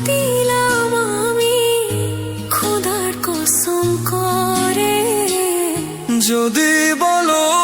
দিলাম আমি করে। যদি বলো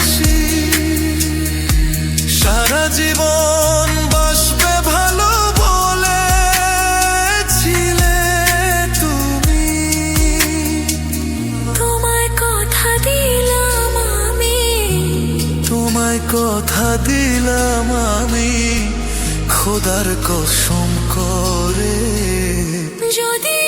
হাসি সারা জীবন বাসবে ভালো বলেছিলে তুমি। তোমায় কথা দিলাম আমি। তোমায় কথা দিলাম আমি। খোদার কসম করে। যদি